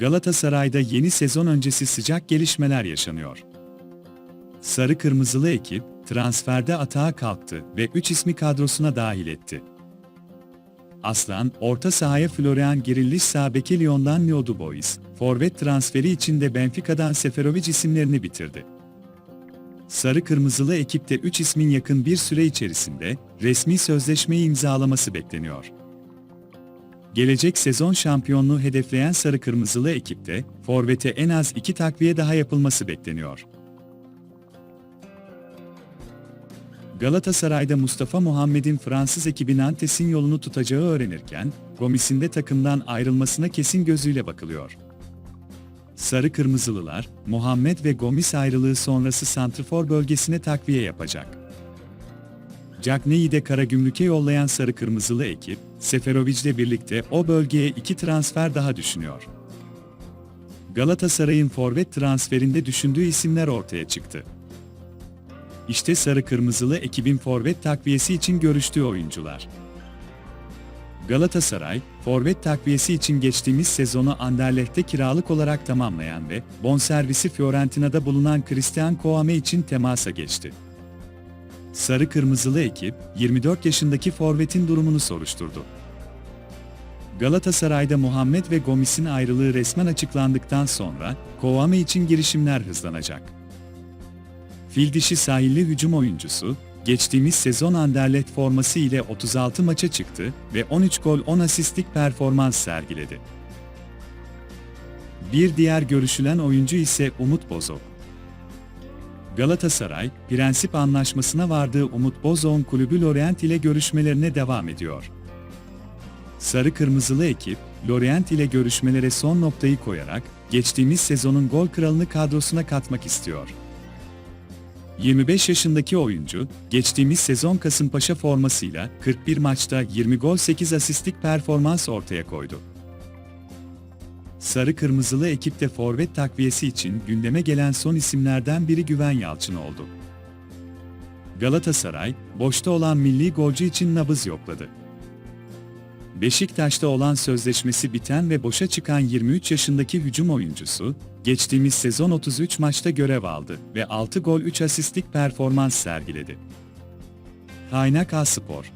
Galatasaray'da yeni sezon öncesi sıcak gelişmeler yaşanıyor. Sarı Kırmızılı ekip, transferde atağa kalktı ve 3 ismi kadrosuna dahil etti. Aslan, orta sahaya Florian Girilliş sağ beke Lyon'dan Leo Dubois, forvet transferi için de Benfica'dan Seferovic isimlerini bitirdi. Sarı Kırmızılı ekipte 3 ismin yakın bir süre içerisinde resmi sözleşmeyi imzalaması bekleniyor. Gelecek sezon şampiyonluğu hedefleyen Sarı Kırmızılı ekipte, forvete en az iki takviye daha yapılması bekleniyor. Galatasaray'da Mustafa Muhammed'in Fransız ekibi Nantes'in yolunu tutacağı öğrenirken, Gomis'in de takımdan ayrılmasına kesin gözüyle bakılıyor. Sarı Kırmızılılar, Muhammed ve Gomis ayrılığı sonrası Santrfor bölgesine takviye yapacak. Cagney'i de Karagümrük'e yollayan Sarı Kırmızılı ekip, Seferovic'le birlikte o bölgeye iki transfer daha düşünüyor. Galatasaray'ın forvet transferinde düşündüğü isimler ortaya çıktı. İşte Sarı Kırmızılı ekibin forvet takviyesi için görüştüğü oyuncular. Galatasaray, forvet takviyesi için geçtiğimiz sezonu Anderlecht'te kiralık olarak tamamlayan ve bonservisi Fiorentina'da bulunan Christian Kouame için temasa geçti. Sarı Kırmızılı ekip, 24 yaşındaki forvetin durumunu soruşturdu. Galatasaray'da Muhammed ve Gomis'in ayrılığı resmen açıklandıktan sonra, Kouame için girişimler hızlanacak. Fil dişi sahilli hücum oyuncusu, geçtiğimiz sezon Anderlecht forması ile 36 maça çıktı ve 13 gol 10 asistlik performans sergiledi. Bir diğer görüşülen oyuncu ise Umut Bozok. Galatasaray, prensip anlaşmasına vardığı Umut Bozok'un kulübü Lorient ile görüşmelerine devam ediyor. Sarı Kırmızılı ekip, Lorient ile görüşmelere son noktayı koyarak, geçtiğimiz sezonun gol kralını kadrosuna katmak istiyor. 25 yaşındaki oyuncu, geçtiğimiz sezon Kasımpaşa formasıyla 41 maçta 20 gol 8 asistlik performans ortaya koydu. Sarı Kırmızılı ekipte forvet takviyesi için gündeme gelen son isimlerden biri Güven Yalçın oldu. Galatasaray, boşta olan milli golcü için nabız yokladı. Beşiktaş'ta olan sözleşmesi biten ve boşa çıkan 23 yaşındaki hücum oyuncusu, geçtiğimiz sezon 33 maçta görev aldı ve 6 gol 3 asistlik performans sergiledi. Kaynak A Spor